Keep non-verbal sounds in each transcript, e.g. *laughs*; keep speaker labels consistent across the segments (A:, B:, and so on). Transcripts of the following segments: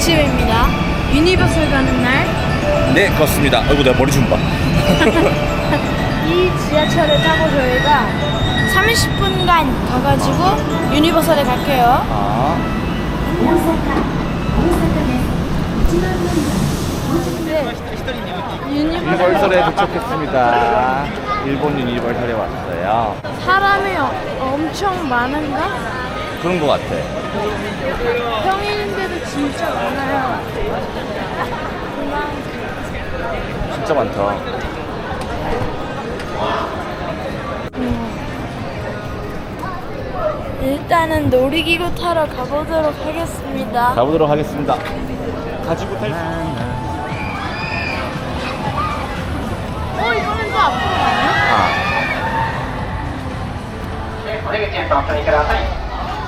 A: 아침입니다. 유니버설 가는 날.
B: 네 그렇습니다 아이고 내가 머리 좀 봐 *laughs*
A: 이 지하철을 타고 저희가 30분간 가가지고 유니버설에 갈게요.
B: 아,
A: 네. 유니버설
B: 유니버설에 도착했습니다 일본 유니버설에 왔어요
A: 사람이 어- 엄청 많은가?
B: 그런 거 같아
A: 평일인데도 진짜 많아요.
B: 진짜 많다
A: 일단은 놀이기구 타러 가보도록 하겠습니다.
B: 가보도록 하겠습니다 가지고 탈 수...
A: 어 이거는 또 앞으로 가네?
B: 아,
C: お出口へとお取りください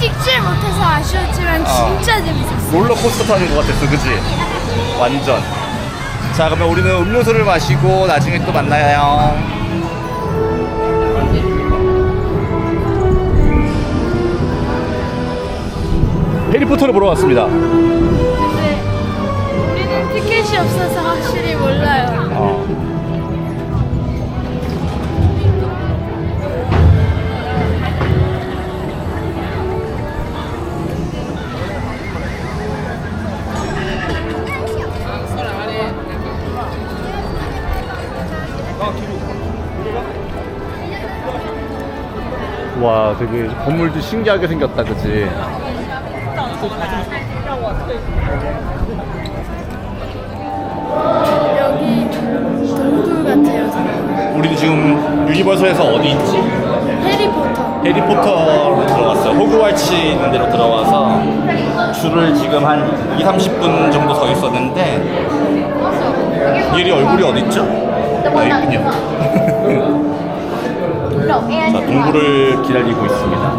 A: 찍질 못해서 아쉬웠지만
B: 어.
A: 진짜 재밌었어요.
B: 롤러코스터 타는 것 같았어 그지? 완전 자 그러면 우리는 음료수를 마시고 나중에 또 만나요 해리포터를 보러 왔습니다
A: 근데 우리는 티켓이 없어서 확실히 몰라요.
B: 어. 와 되게 건물도 신기하게 생겼다 그치?
A: 여기 동굴 같아요.
B: 우리도 지금 유니버설에서 어디 있지?
A: 해리포터.
B: 해리포터로 들어갔어요. 호그와트 있는 데로 들어가서 줄을 지금 한 2, 30분 정도 서 있었는데 얘리 얼굴이 어딨죠? 아, 있군요. *laughs* 자, 동굴을 기다리고 있습니다.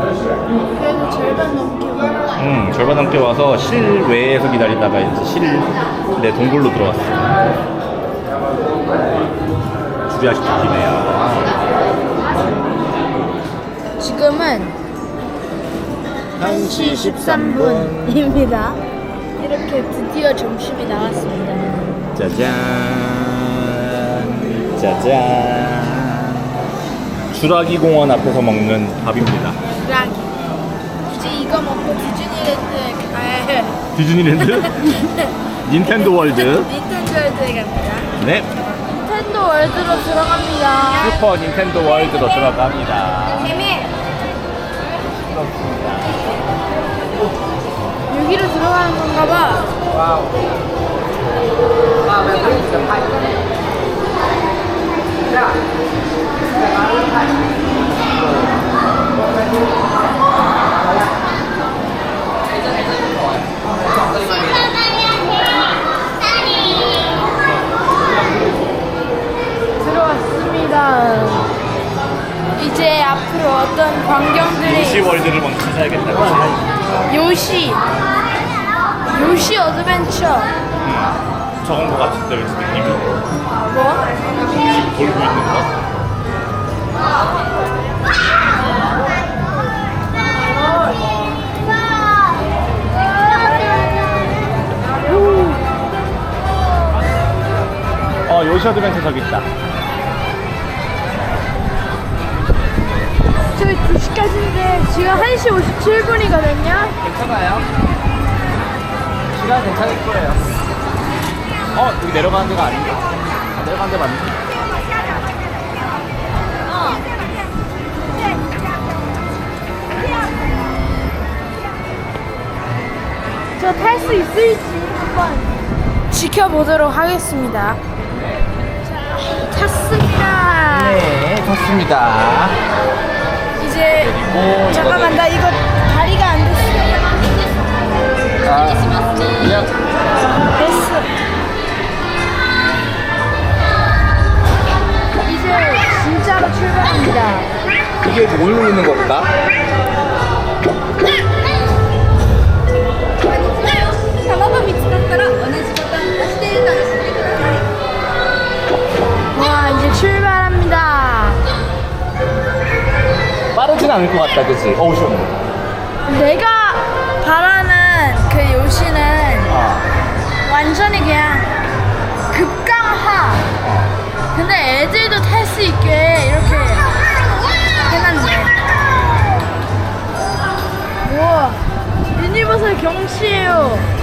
A: 그래도 절반 넘게 와요.
B: 음, 절반 넘게 와서 실외에서 기다리다가 이제 실내 동굴로 들어왔어요. 줄이 아직 기네요.
A: 지금은 1시 13분입니다. 이렇게 드디어 점심이 나왔습니다.
B: 짜잔 짜잔 주라기 공원 앞에서 먹는 밥입니다
A: 주라기. 이제 이거 먹고 디즈니랜드에 가야
B: 디즈니랜드? *laughs* 닌텐도 월드 *laughs*
A: 닌텐도 월드에 갑니다.
B: 네
A: 닌텐도 월드로 들어갑니다.
B: 슈퍼 닌텐도 월드로 들어갑니다
A: 여기로 들어가는 건가 봐. 들어왔습니다. 이 제 앞으로 어떤 광경들이
B: 요시 월드를 먼저 찾아야겠다고
A: 요시. 요시 어드벤처.
B: 저건 것 같은데 왠지 느낌이
A: 뭐?
B: 지금 돌고 있는 거 어, 요시 어드벤처 저기 있다.
A: 저희 2시까지인데 지금 1시 57분이거든요
B: 괜찮아요. 시간 괜찮을 거예요. 어, 여기 내려가는 데가 아닌데? 아, 내려가는 데 맞네.
A: 저 탈 수 있을지 한번 지켜보도록 하겠습니다. 자, 탔습니다.
B: 네, 좋습니다.
A: 이제
B: 오,
A: 잠깐만 나 이거 다리가 안 됐어.
B: 아, 됐어.
A: 이제 진짜로 출발합니다.
B: 이게 뭘 누르는
A: 겁니까?
B: 빠르진 않을 것 같다, 그치? 어우, 시원해.
A: 내가 바라는 그 요시는
B: 아,
A: 완전히 그냥 급강화. 근데 애들도 탈 수 있게 이렇게 해놨네. 우와, 유니버설 경치예요.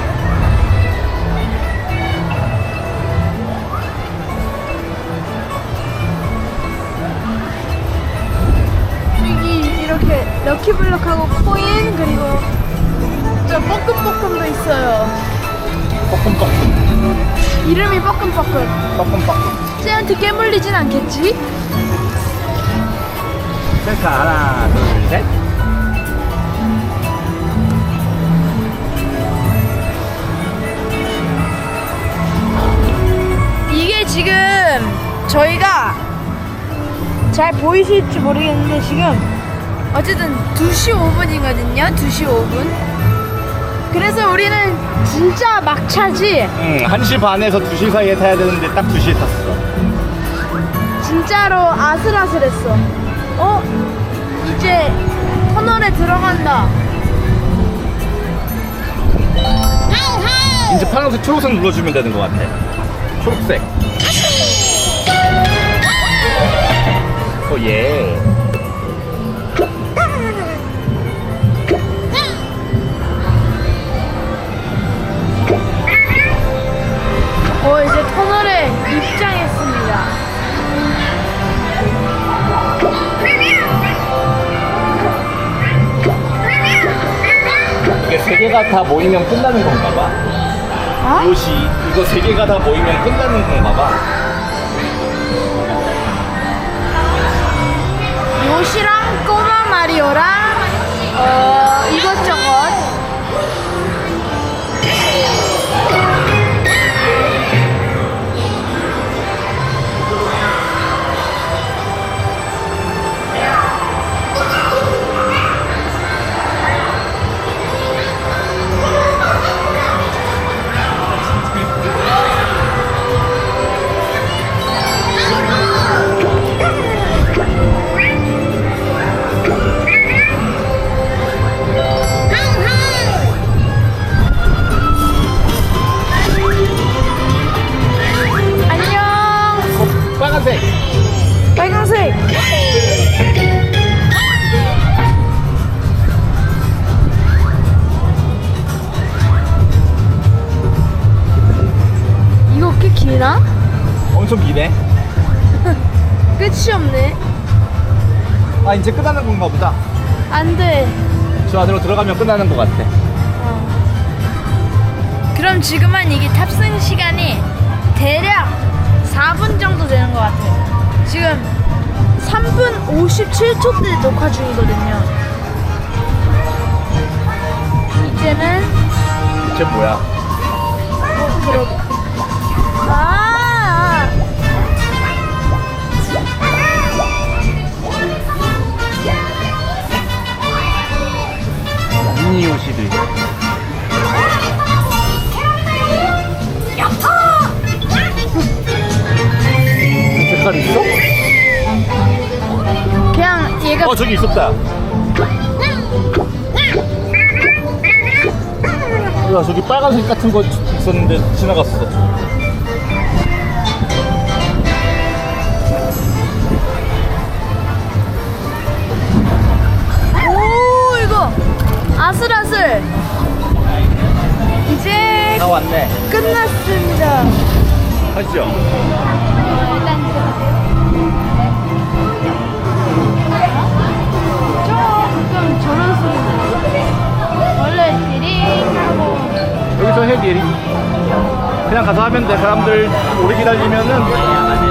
A: 이렇게 럭키블럭하고 코인 그리고 저 뻐끔뻐끔도 있어요.
B: 뻐끔뻐끔.
A: 이름이 뻐끔뻐끔.
B: 뻐끔뻐끔.
A: 쟤한테 깨물리진 않겠지?
B: 셀카 하나, 둘, 셋.
A: 이게 지금 저희가 잘 보이실지 모르겠는데 지금 어쨌든 2시 5분이거든요. 2시 5분. 그래서 우리는 진짜 막차지.
B: 응, 1시 반에서 2시 사이에 타야 되는데 딱 2시에 탔어.
A: 진짜로 아슬아슬했어. 어? 이제 터널에 들어간다.
B: 이제 파란색, 초록색 눌러주면 되는 것 같아. 초록색. 오, 예.
A: 어, 이제 터널에 입장했습니다.
B: 이게 세 개가 다 모이면 끝나는 건가 봐.
A: 어?
B: 요시, 이거 세 개가 다 모이면 끝나는 건가 봐.
A: 요시랑 꼬마 마리오랑 어 이것저것 꽤 기나?
B: 엄청 기네. *laughs*
A: 끝이 없네
B: 아, 이제 끝나는 건가 보다.
A: 안 돼
B: 저 안으로 들어가면 끝나는 것 같아.
A: 그럼 지금은 이게 탑승 시간이 대략 4분 정도 되는 것 같아요. 지금 3분 57초 때 녹화 중이거든요. 이제는
B: 쟤 뭐야?
A: 어, 들어. 아? 그냥 얘가
B: 어, 저기 있었다. 야, 저기 빨간색 같은 거 있었는데 지나갔어. 왔네.
A: 끝났습니다.
B: 하시죠.
A: 조금 저런 소리 나요. 원래 디링하고
B: 여기서 해, 디리. 그냥 가서 하면 돼. 사람들 오래 기다리면은.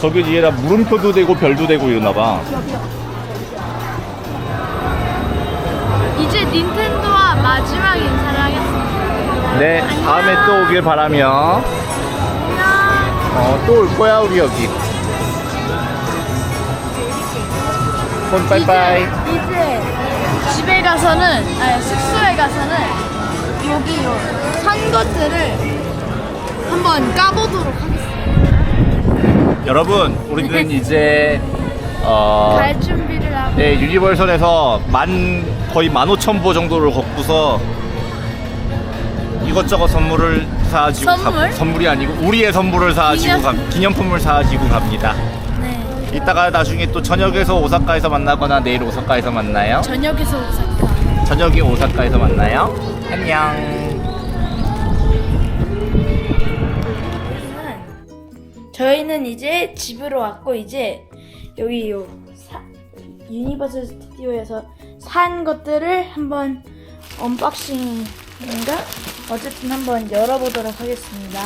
B: 저기 뒤에다 물음표도 되고 별도 되고 이러나 봐.
A: 이제 닌텐도와 마지막 인사를 하겠습니다.
B: 네, 다음에 또 오길 바라며. 어, 또 올 거야, 우리 여기. 손 빠이빠이.
A: 이제, 이제 집에 가서는 아니 숙소에 가서는 여기 요산 것들을 한번 까보도록 하겠습니다.
B: 여러분, 우리는 이제, 어,
A: 갈 준비를 하고
B: 네, 유니버설에서 만, 거의 15,000보 정도를 걷고서 이것저것 선물을 사가지고
A: 선물?
B: 가, 선물이 아니고 우리의 선물을 사가지고
A: 기념-
B: 가, 기념품을 사가지고 갑니다.
A: 네.
B: 이따가 나중에 또 저녁에서 오사카에서 만나거나 내일 오사카에서 만나요.
A: 저녁에서 오사카.
B: 저녁에 오사카에서 만나요. 안녕.
A: 저희는 이제 집으로 왔고 이제 여기 요 사, 유니버설 스튜디오에서 산 것들을 한번 언박싱인가 어쨌든 한번 열어보도록 하겠습니다.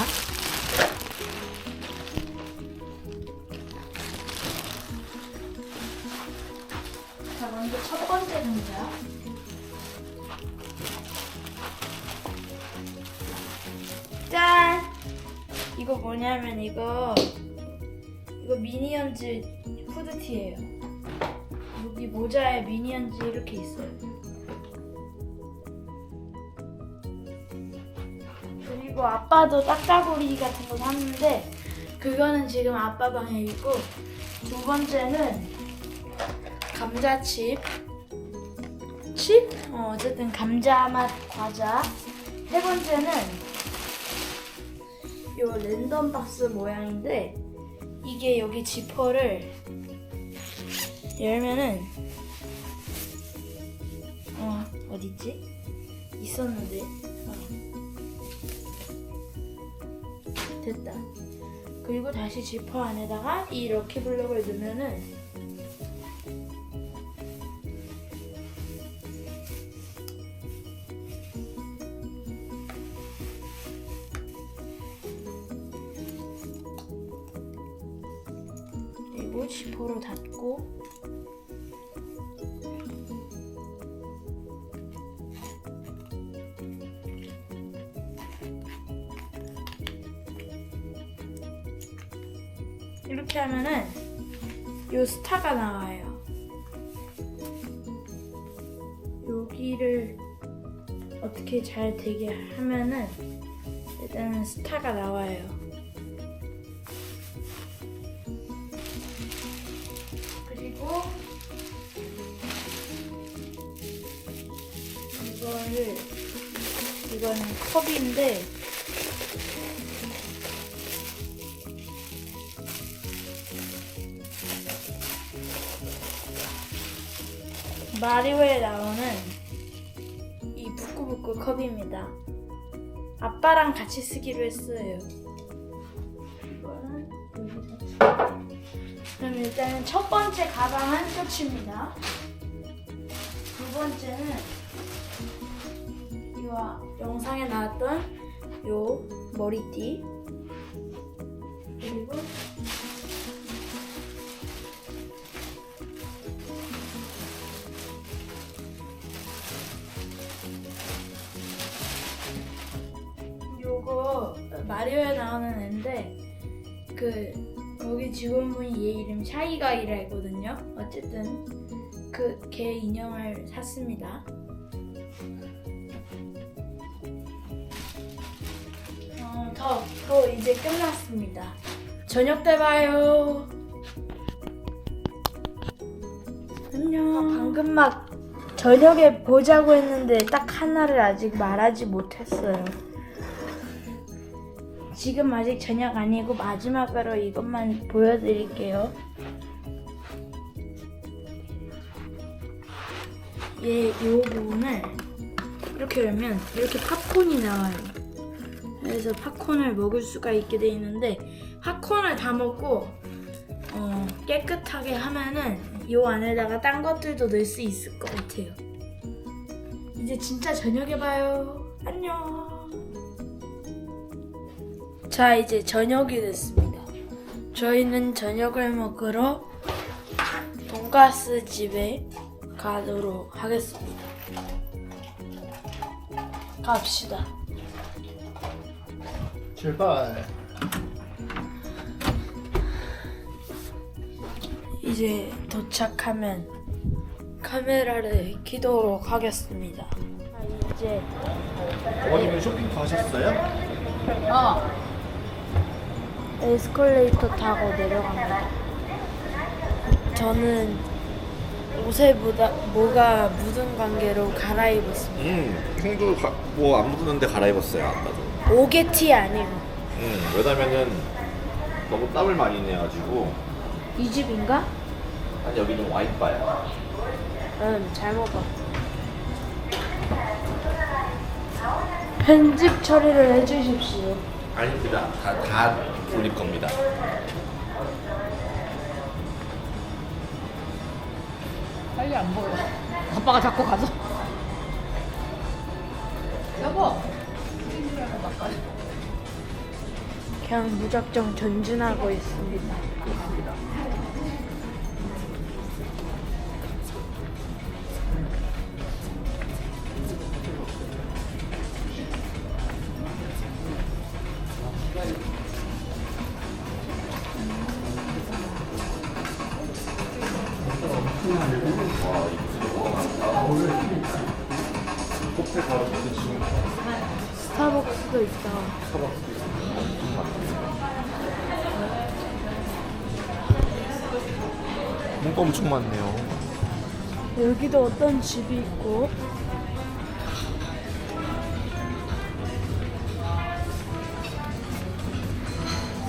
A: 자 먼저 첫 번째 상자. 짠! 이거 뭐냐면 이거 이거 미니언즈 후드티예요. 여기 모자에 미니언즈 이렇게 있어요. 그리고 아빠도 딱따구리 같은 거 샀는데 그거는 지금 아빠 방에 있고 두 번째는 감자칩 칩? 어, 어쨌든 감자 맛 과자 세 번째는 요 랜덤 박스 모양인데 이게 여기 지퍼를 열면은 어 어딨지? 있었는데 어. 됐다 그리고 다시 지퍼 안에다가 이 럭키블럭을 넣으면은 그리고 지퍼로 닫고 이렇게 하면은 요 스타가 나와요. 여기를 어떻게 잘 되게 하면은 일단은 스타가 나와요. 컵인데 마리오에 나오는 이 부끄부끄 컵입니다. 아빠랑 같이 쓰기로 했어요. 그럼 일단은 첫 번째 가방은 끝입니다. 두 번째는 영상에 나왔던 요 머리띠 그리고 요거 마리오에 나오는 애인데 그 거기 직원분이 얘 이름 샤이가이라거든요. 어쨌든 그걔 인형을 샀습니다. 어, 이제 끝났습니다. 저녁 때 봐요. 안녕. 아, 방금 막 저녁에 보자고 했는데 딱 하나를 아직 말하지 못했어요. 지금 아직 저녁 아니고 마지막으로 이것만 보여드릴게요. 얘, 요 부분을 이렇게 열면 이렇게 팝콘이 나와요. 그래서 팝콘을 먹을 수가 있게 돼 있는데 팝콘을 다 먹고 어, 깨끗하게 하면은 요 안에다가 딴 것들도 넣을 수 있을 것 같아요. 이제 진짜 저녁에 봐요. 안녕. 자 이제 저녁이 됐습니다. 저희는 저녁을 먹으러 돈가스 집에 가도록 하겠습니다. 갑시다.
B: 출발.
A: 이제 도착하면 카메라를 켜도록 하겠습니다. 아, 이제
B: 어머님은 쇼핑 가셨어요?
D: 어.
A: 에스컬레이터 타고 내려갑니다. 저는 옷에 뭐다, 뭐가 묻은 관계로 갈아입었습니다.
B: 응. 형도 뭐 안 묻었는데 갈아입었어요 아까도.
A: 오게티 아니고
B: 응. 왜냐면은 너무 땀을 많이 내가지고.
A: 이 집인가?
B: 아니 여기는 와인바야.
A: 응, 잘못 봤어. 편집 처리를 해주십시오.
B: 아닙니다. 다, 다 돌릴 겁니다.
D: 빨리 안 보여. 아빠가 자꾸 가서. 여보.
A: 그냥 무작정 전진하고 있습니다.
B: 많네요.
A: 여기도 어떤 집이 있고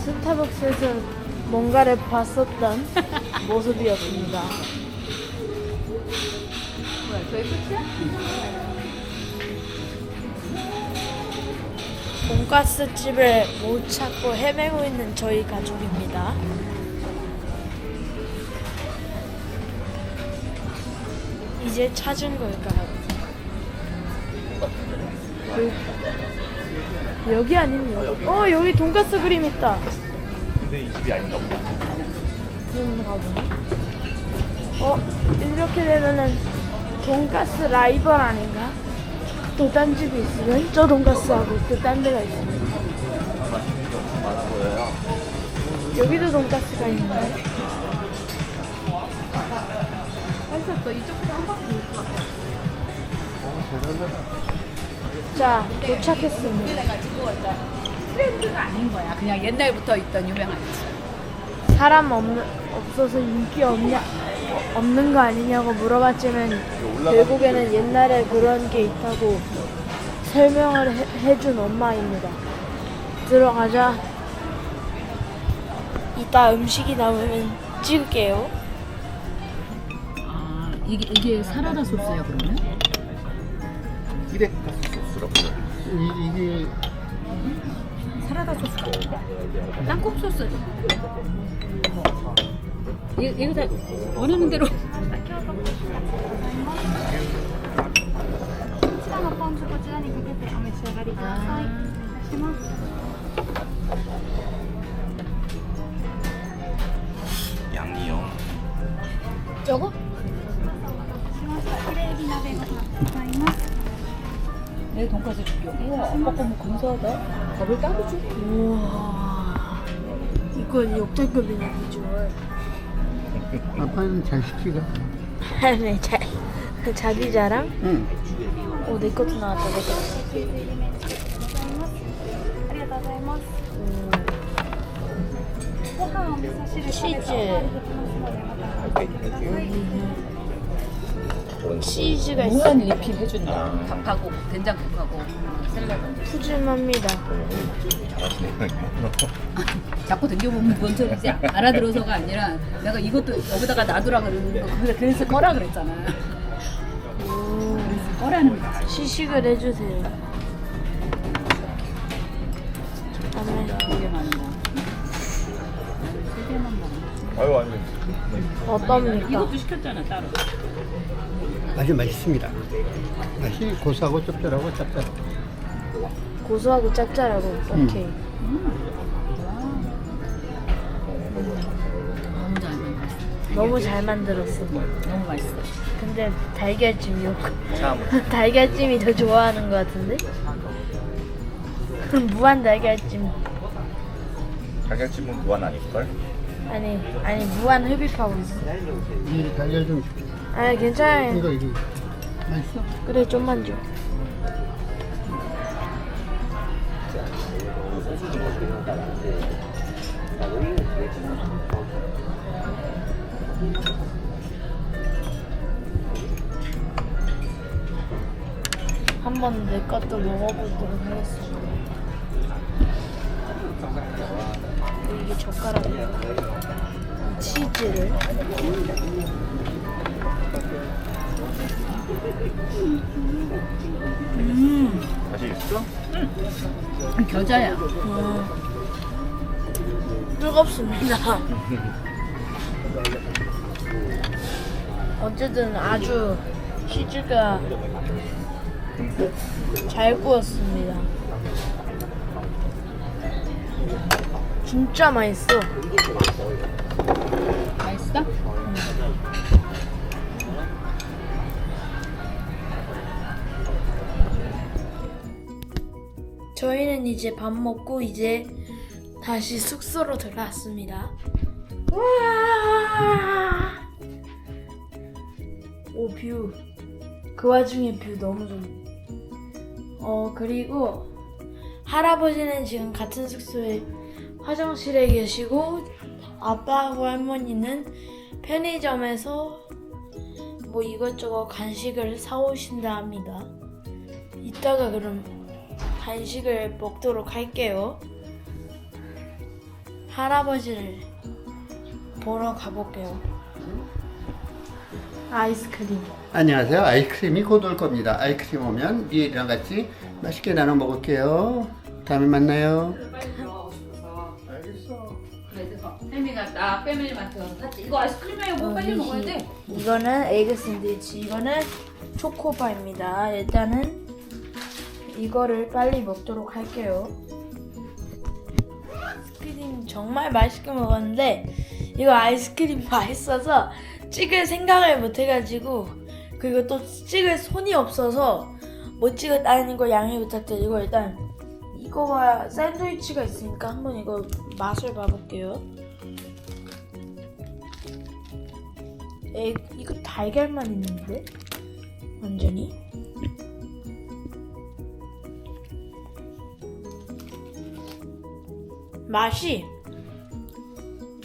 A: 스타벅스에서 뭔가를 봤었던 *laughs* 모습이었습니다.
D: 뭐야, 저희 끝이야?
A: 돈가스 집을 못 찾고 헤매고 있는 저희 가족입니다. 이제 찾은 걸까요? 여기, 여기 아니면 여기? 어 여기 돈가스 그림 있다.
B: 근데 이 집이 아닌가 보다.
A: 그런가 보네. 어 이렇게 되면은 돈가스 라이벌 아닌가? 또 딴 집이 있으면 저 돈가스하고 또 딴 데가 있으면
B: 많아 보여요.
A: 여기도 돈가스가 있는데
D: 맛있었어. 이쪽
A: 자 도착했습니다.
D: 내가 찍고 왔다. 트렌드가 아닌 거야. 그냥 옛날부터 있던 유명한 집.
A: 사람 없는 없어서 인기 없냐 없는 거 아니냐고 물어봤지만 결국에는 옛날에 그런 게 있다고 설명을 해, 해준 엄마입니다. 들어가자. 이따 음식이 나오면 찍을게요.
D: 아, 이게, 이게 사라다 소스야, 그러면?
B: 디렉가스 소스라고
E: 이게
D: 사라다 소스 땅콩 소스. 이, 이거 다 원하는 대로.
B: 양이요.
D: 저거? 내 돈까스 줄게. 우와, 아빠 거뭐 감사하다. 밥을 따로 줘.
A: 우와 이건 역대급이네 비주얼.
E: 아빠는 잘 시키가.
A: 네, 자, 자기 자랑?
E: 응.
A: 오, 내 것도 나왔다, 내 거.
F: チー
A: 치즈가 있어.
D: 무한 리필 해준다. 밥하고 된장국하고 샐러드.
A: 푸짐합니다.
D: 잘하시네 자꾸 댕겨보면 뭔 소리지 알아들어서가 아니라 내가 이것도 여기다가 놔두라 그러는 거 그래서 그래서 꺼라 그랬잖아. 그래서 꺼라는 거.
A: 시식을 해주세요.
B: 아유 아니
A: 어떤
D: 이것도 시켰잖아 따로.
E: 아주 맛있습니다. 맛이 고소하고 짭짤하고 짭짤.
A: 고소하고 짭짤하고
E: 음.
A: 오케이.
D: 너무 잘 만들었어.
A: 너무 잘 만들었어.
D: 너무 맛있어.
A: 근데 달걀찜이 없고
B: 참. *laughs*
A: 달걀찜이 더 좋아하는 것 같은데? 무한 달걀찜
B: 달걀찜은 무한 아닐걸?
A: 아니 아니 무한 흡입하고 있어.
E: 이 달걀 좀 줄게.
A: 아니 괜찮아요.
E: 이거 이거 맛있어?
A: 그래 좀만 줘. 한번 내 것도 먹어보도록 하겠습니다. 이게 젓가락이야. 치즈를. 음.
B: 맛이 있어?
D: 겨자야.
A: 음, 뜨겁습니다. *laughs* 어쨌든 아주 치즈가 잘 구웠습니다. 진짜 맛있어.
D: 맛있어?
A: 저희는 이제 밥 먹고 이제 다시 숙소로 들어왔습니다. 우와! 오, 뷰. 그 와중에 뷰 너무 좋네. 어, 그리고 할아버지는 지금 같은 숙소에 화장실에 계시고 아빠하고 할머니는 편의점에서 뭐 이것저것 간식을 사오신다 합니다. 이따가 그럼 간식을 먹도록 할게요. 할아버지를 보러 가볼게요. 아이스크림.
E: 안녕하세요. 아이스크림이 곧 올 겁니다. 아이스크림 오면 니엘이랑 같이 맛있게 나눠 먹을게요. 다음에 만나요. 알겠어.
D: 그래서 혜미가 딱 패밀리 마트 가서 샀지. 이거 아이스크림이에요. 뭐 빨리 먹어야 돼.
A: 이거는 에그 샌드위치, 이거는 초코바입니다. 일단은 이거를 빨리 먹도록 할게요. 아이스크림 정말 맛있게 먹었는데 이거 아이스크림 *laughs* 맛있어서 찍을 생각을 못 해가지고 그리고 또 찍을 손이 없어서 못 찍었다는 거 양해 부탁드리고 일단 이거와 샌드위치가 있으니까 한번 이거 맛을 봐볼게요. 에 이거 달걀만 있는데 완전히 맛이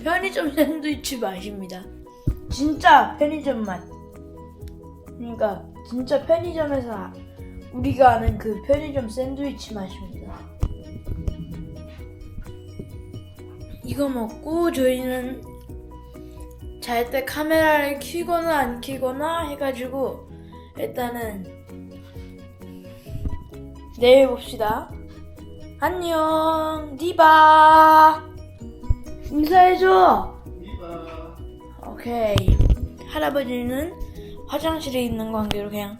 A: 편의점 샌드위치 맛입니다. 진짜 편의점 맛. 그러니까 진짜 편의점에서 아- 우리가 아는 그 편의점 샌드위치 맛입니다. 이거 먹고 저희는 잘 때 카메라를 켜거나 안 켜거나 해가지고 일단은 내일 봅시다. 안녕, 니바. 인사해줘. 니바. 오케이. 할아버지는 화장실에 있는 관계로 그냥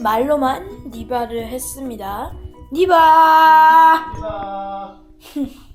A: 말로만 니바를 했습니다. 니바. 니바. *laughs*